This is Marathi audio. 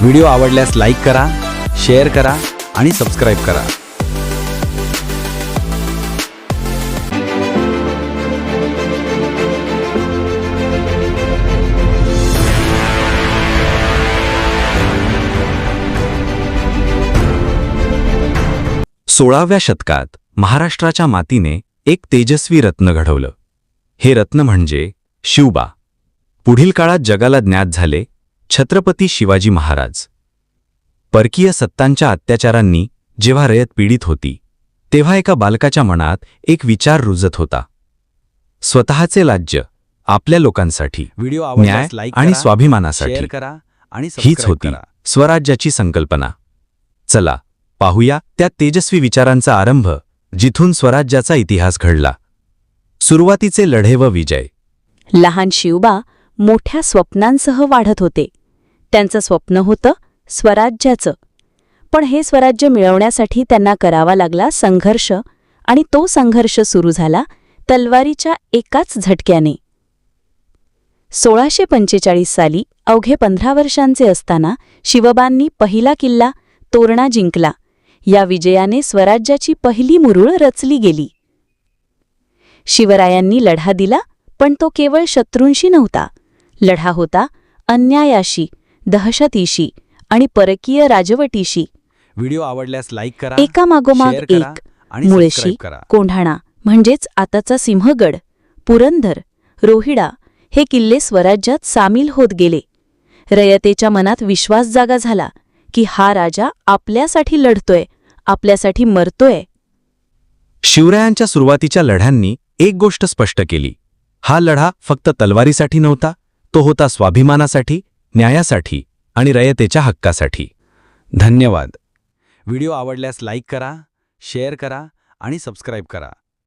व्हिडिओ आवडल्यास लाईक करा शेअर करा आणि सबस्क्राईब करा. सोळाव्या शतकात महाराष्ट्राच्या मातीने एक तेजस्वी रत्न घडवलं. हे रत्न म्हणजे शिवबा पुढील काळात जगाला ज्ञात झाले छत्रपती शिवाजी महाराज. परकीय सत्तांच्या अत्याचारांनी जेव्हा रयत पीडित होती तेव्हा एका बालकाच्या मनात एक विचार रुजत होता. स्वतःचे राज्य आपल्या लोकांसाठी व्हिडिओ न्याय आणि स्वाभिमानासाठी करा आणि हीच होती स्वराज्याची संकल्पना. चला पाहूया त्या तेजस्वी विचारांचा आरंभ जिथून स्वराज्याचा इतिहास घडला. सुरुवातीचे लढे व विजय. लहान शिवबा मोठ्या स्वप्नांसह वाढत होते. त्यांचं स्वप्न होतं स्वराज्याचं. पण हे स्वराज्य मिळवण्यासाठी त्यांना करावा लागला संघर्ष आणि तो संघर्ष सुरू झाला तलवारीच्या एकाच झटक्याने. सोळाशे पंचेचाळीस साली अवघे पंधरा वर्षांचे असताना शिवबांनी पहिला किल्ला तोरणा जिंकला. या विजयाने स्वराज्याची पहिली मुरुळ रचली गेली. शिवरायांनी लढा दिला पण तो केवळ शत्रूंशी नव्हता. लढा होता अन्यायाशी दहशतीशी आणि परकीय राजवटीशी. व्हिडिओ आवडल्यास लाईक करा एकामागोमाग एक आणि मुळशी कोंढाणा म्हणजेच आताचा सिंहगड पुरंदर रोहिडा हे किल्ले स्वराज्यात सामील होत गेले. रयतेच्या मनात विश्वास जागा झाला की हा राजा आपल्यासाठी लढतोय आपल्यासाठी मरतोय. शिवरायांच्या सुरुवातीच्या लढ्यांनी एक गोष्ट स्पष्ट केली. हा लढा फक्त तलवारीसाठी नव्हता तो होता स्वाभिमानासाठी न्यायासाठी आणि रयतेच्या हक्कासाठी. धन्यवाद. व्हिडिओ आवडल्यास लाईक करा शेअर करा आणि सबस्क्राईब करा.